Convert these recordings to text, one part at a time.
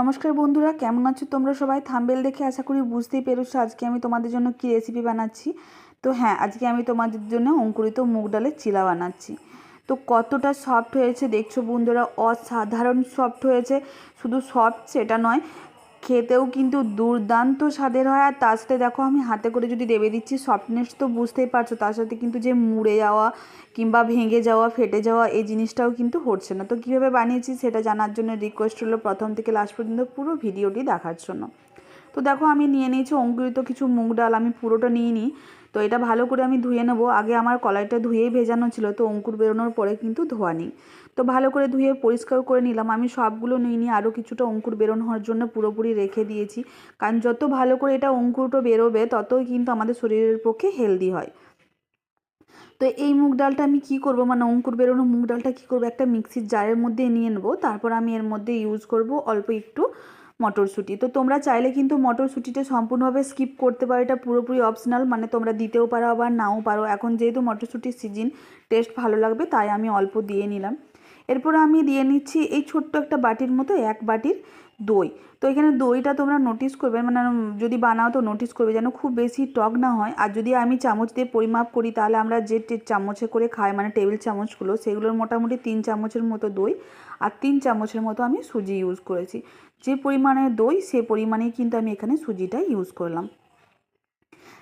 নমস্কার বন্ধুরা, কেমন আছো তোমরা সবাই? থাম্বেল দেখে আশা করি বুঝতেই পেরেছ আজকে আমি তোমাদের জন্য কী রেসিপি বানাচ্ছি। তো হ্যাঁ আজকে আমি তোমাদের জন্য অঙ্কুরিত মুগ ডালের চিলা বানাচ্ছি। তো কতটা সফট হয়েছে দেখছ বন্ধুরা? অসাধারণ সফট হয়েছে। শুধু সফট সেটা নয় খেতেও কিন্তু দুর্দান্ত স্বাদের হয়। আর তার সাথে দেখো আমি হাতে করে যদি দেবে দিচ্ছি সফটনেস তো বুঝতেই পারছ, তার সাথে কিন্তু যে মুড়ে যাওয়া কিংবা ভেঙে যাওয়া, ফেটে যাওয়া এই জিনিসটাও কিন্তু হচ্ছে না। তো কীভাবে বানিয়েছি সেটা জানার জন্য রিকোয়েস্ট হলো প্রথম থেকে লাস্ট পর্যন্ত পুরো ভিডিওটি দেখার জন্য। তো দেখো আমি নিয়ে নিয়েছি অঙ্কুরিত কিছু মুগ ডাল, আমি পুরোটা নিয়ে নিই। তো এটা ভালো করে আমি ধুয়ে নেব। আগে আমার কলাইটা ধুয়েই ভেজানো ছিল, তো অঙ্কুর বেরোনোর পরে কিন্তু ধোয়া নেই। তো ভালো করে ধুয়ে পরিষ্কার করে নিলাম। আমি সবগুলো নিয়ে নিয়ে আরও কিছুটা অঙ্কুর বেরোন হওয়ার জন্য পুরোপুরি রেখে দিয়েছি। কারণ যত ভালো করে এটা অঙ্কুরটা বেরোবে, ততই কিন্তু আমাদের শরীরের পক্ষে হেলদি হয়। তো এই মুগ ডালটা আমি কি করব? মানে অঙ্কুর বেরোনো মুগ ডালটা কী করব? একটা মিক্সির জারের মধ্যে নিয়ে নেব। তারপর আমি এর মধ্যে ইউজ করব অল্প একটু মটরশুঁটি। তো তোমরা চাইলে কিন্তু মটরশুঁটিটা সম্পূর্ণভাবে স্কিপ করতে পারো। এটা পুরোপুরি অপশনাল মানে তোমরা দিতেও পারো আবার নাও পারো। এখন যেহেতু মটরশুঁটির সিজন টেস্ট ভালো লাগবে, তাই আমি অল্প দিয়ে নিলাম। এরপর আমি দিয়ে নিচ্ছি এই ছোট্ট একটা বাটির মতো, এক বাটির দই। তো এখানে দইটা তোমরা নোটিস করবে মানে যদি বানাও তো নোটিস করবে যেন খুব বেশি টক না হয়। আর যদি আমি চামচ দিয়ে পরিমাপ করি, তাহলে আমরা যে চামচে করে খাই মানে টেবিল চামচগুলো, সেগুলোর মোটামুটি তিন চামচের মতো দই আর তিন চামচের মতো আমি সুজি ইউজ করেছি। যে পরিমাণে দই, সে পরিমাণেই কিন্তু আমি এখানে সুজিটা ইউজ করলাম।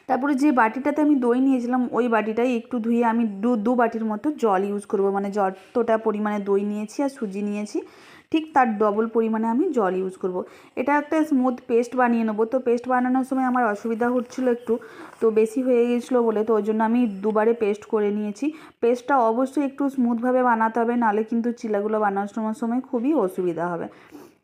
তারপরে যে বাটিটাতে আমি দই নিয়েছিলাম, ওই বাটিটাই একটু ধুয়ে আমি দু দু বাটির মতো জল ইউজ করব। মানে যতটা পরিমাণে দই নিয়েছি আর সুজি নিয়েছি, ঠিক তার ডবল পরিমাণে আমি জল ইউজ করব। এটা একটা স্মুথ পেস্ট বানিয়ে নেব। তো পেস্ট বানানোর সময় আমার অসুবিধা হচ্ছিল একটু, তো বেশি হয়ে গেছিল বলে, তো ওই জন্য আমি দুবারে পেস্ট করে নিয়েছি। পেস্টটা অবশ্যই একটু স্মুথভাবে বানাতে হবে, নাহলে কিন্তু চিলাগুলো বানানোর সময় খুবই অসুবিধা হবে।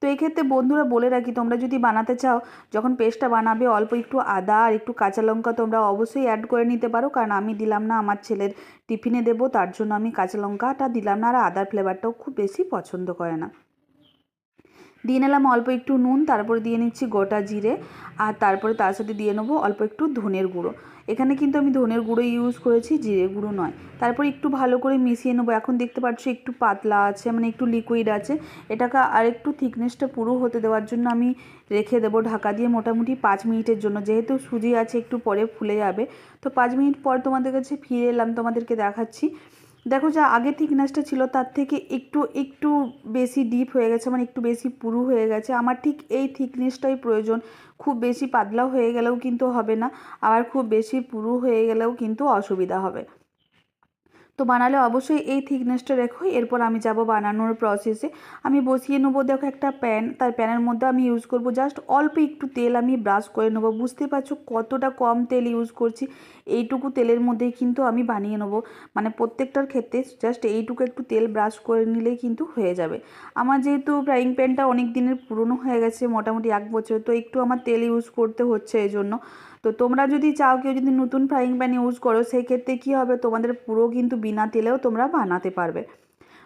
তো এক্ষেত্রে বন্ধুরা বলে রাখি, তোমরা যদি বানাতে চাও, যখন পেস্টটা বানাবে, অল্প একটু আদা আর একটু কাঁচা লঙ্কা তোমরা অবশ্যই অ্যাড করে নিতে পারো। কারণ আমি দিলাম না, আমার ছেলের টিফিনে দেবো, তার জন্য আমি কাঁচা লঙ্কাটা দিলাম না, আর আদার ফ্লেভারটাও খুব বেশি পছন্দ করে না। দিয়ে নিলাম অল্প একটু নুন, তারপরে দিয়ে নিচ্ছি গোটা জিরে, আর তারপরে তার সাথে দিয়ে নেব অল্প একটু ধনের গুঁড়ো। এখানে কিন্তু আমি ধনের গুঁড়ো ইউজ করেছি, জিরে গুঁড়ো নয়। তারপর একটু ভালো করে মিশিয়ে নেব। এখন দেখতে পাচ্ছি একটু পাতলা আছে মানে একটু লিকুইড আছে। এটাকে আর একটু থিকনেসটা পুরো হতে দেওয়ার জন্য আমি রেখে দেবো ঢাকা দিয়ে মোটামুটি পাঁচ মিনিটের জন্য। যেহেতু সুজি আছে, একটু পরে ফুলে যাবে। তো পাঁচ মিনিট পর তোমাদের কাছে ফিরে এলাম, তোমাদেরকে দেখাচ্ছি। দেখো যা আগে থিকনেসটা ছিল, তার থেকে একটু একটু বেশি ডিপ হয়ে গেছে মানে একটু বেশি পুরু হয়ে গেছে। আমার ঠিক এই থিকনেসটাই প্রয়োজন। খুব বেশি পাতলা হয়ে গেলেও কিন্তু হবে না, আবার খুব বেশি পুরু হয়ে গেলেও কিন্তু অসুবিধা হবে। তো বানালে অবশ্যই এই থিকনেসটা রেখো, এরপর আমি যাব বানানোর প্রসেসে আমি বসিয়ে নেব, দেখো একটা প্যান তার প্যানের মধ্যে আমি ইউজ করব জাস্ট অল্প একটু তেল আমি ব্রাশ করে নেব। বুঝতে পারছ কতটা কম তেল ইউজ করছি? এইটুকু তেলের মধ্যেই কিন্তু আমি বানিয়ে নেব। মানে প্রত্যেকটার ক্ষেত্রে জাস্ট এইটুকু একটু তেল ব্রাশ করে নিলেই কিন্তু হয়ে যাবে। আমার যেহেতু ফ্রাইং প্যানটা অনেক দিনের পুরনো হয়ে গেছে, মোটামুটি এক বছর তো একটু আমার তেল ইউজ করতে হচ্ছে এই জন্য তো তোমরা যদি চাও কেউ যদি নতুন ফ্রাইং প্যান ইউজ করো, সেক্ষেত্রে কী হবে? তোমাদের পুরো কিন্তু বিনা তেলেও তোমরা বানাতে পারবে।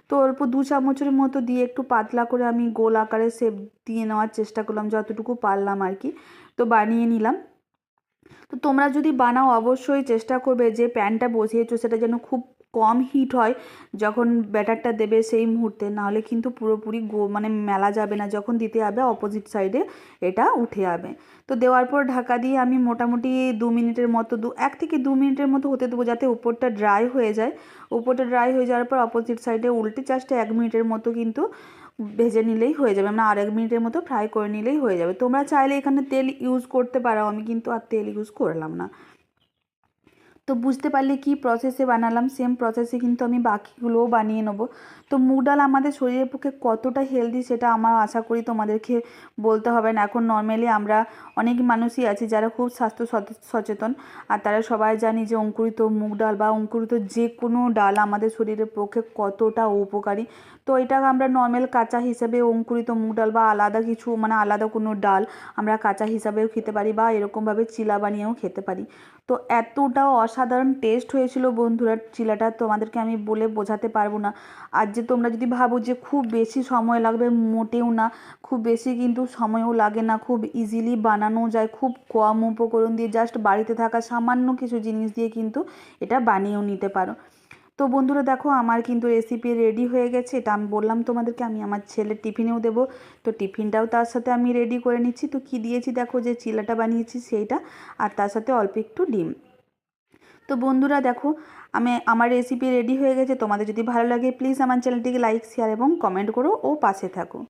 তো অল্প দু চামচের মতো দিয়ে একটু পাতলা করে আমি গোল আকারে সেপ দিয়ে নেওয়ার চেষ্টা করলাম, যতটুকু পারলাম আর কি। তো বানিয়ে নিলাম। তো তোমরা যদি বানাও, অবশ্যই চেষ্টা করবে যে প্যানটা বসিয়েছো, সেটা যেন খুব কম হিট হয়, যখন ব্যাটারটা দেবে সেই মুহূর্তে, নাহলে কিন্তু পুরোপুরি গো মানে মেলা যাবে না, যখন দিতে যাবে অপোজিট সাইডে এটা উঠে যাবে। তো দেওয়ার পর ঢাকা দিয়ে আমি মোটামুটি দু মিনিটের মতো, দু, এক থেকে দু মিনিটের মতো হতে দেবো যাতে উপরটা ড্রাই হয়ে যায়। উপরটা ড্রাই হয়ে যাওয়ার পর অপোজিট সাইডে উল্টে জাস্ট এক মিনিটের মতো কিন্তু ভেজে নিলেই হয়ে যাবে। মানে আরেক মিনিটের মতো ফ্রাই করে নিলেই হয়ে যাবে। তোমরা চাইলে এখানে তেল ইউজ করতে পারো, আমি কিন্তু আর তেল ইউজ করলাম না। তো বুঝতে পারলে কি প্রসেসে বানালাম? সেম প্রসেসে কিন্তু আমি বাকিগুলোও বানিয়ে নেব। তো মুগ ডাল আমাদের শরীরের পক্ষে কতটা হেলদি সেটা আমার আশা করি তোমাদেরকে বলতে হবে না। এখন নর্মালি আমরা অনেক মানুষই আছি যারা খুব স্বাস্থ্য সচেতন। আর তারা সবাই জানি যে অঙ্কুরিত মুগ ডাল বা অঙ্কুরিত যে কোনো ডাল আমাদের শরীরের পক্ষে কতটা উপকারী। তো এটা আমরা নর্মাল কাঁচা হিসেবে অঙ্কুরিত মুগ ডাল বা আলাদা কিছু মানে আলাদা কোনো ডাল আমরা কাঁচা হিসাবেও খেতে পারি বা এরকমভাবে চিলা বানিয়েও খেতে পারি। তো এতটাও অসাধারণ টেস্ট হয়েছিল বন্ধুরা। চিলাটা তোমাদেরকে আমি বলে বোঝাতে পারব না। আর যে তোমরা যদি ভাবো যে খুব বেশি সময় লাগবে, মোটেও না। খুব বেশি কিন্তু সময়ও লাগে না। খুব ইজিলি বানানো যায়, খুব কম উপকরণ দিয়ে জাস্ট বাড়িতে থাকা সামান্য কিছু জিনিস দিয়ে কিন্তু এটা বানিয়েও নিতে পারো। তো বন্ধুরা দেখো, আমার কিন্তু রেসিপি রেডি হয়ে গেছে। এটা আমি বললাম তোমাদেরকে, আমি আমার ছেলের টিফিনেও দেবো। তো টিফিনটাও তার সাথে আমি রেডি করে নিচ্ছি। তো কি দিয়েছি দেখো, যে চিলাটা বানিয়েছি সেইটা। আর তার সাথে অল্প একটু ডিম। তো বন্ধুরা দেখো, আমি, আমার রেসিপি রেডি হয়ে গেছে। তোমাদের যদি ভালো লাগে প্লিজ আমার চ্যানেলটিকে লাইক শেয়ার এবং কমেন্ট করো ও পাশে থাকো।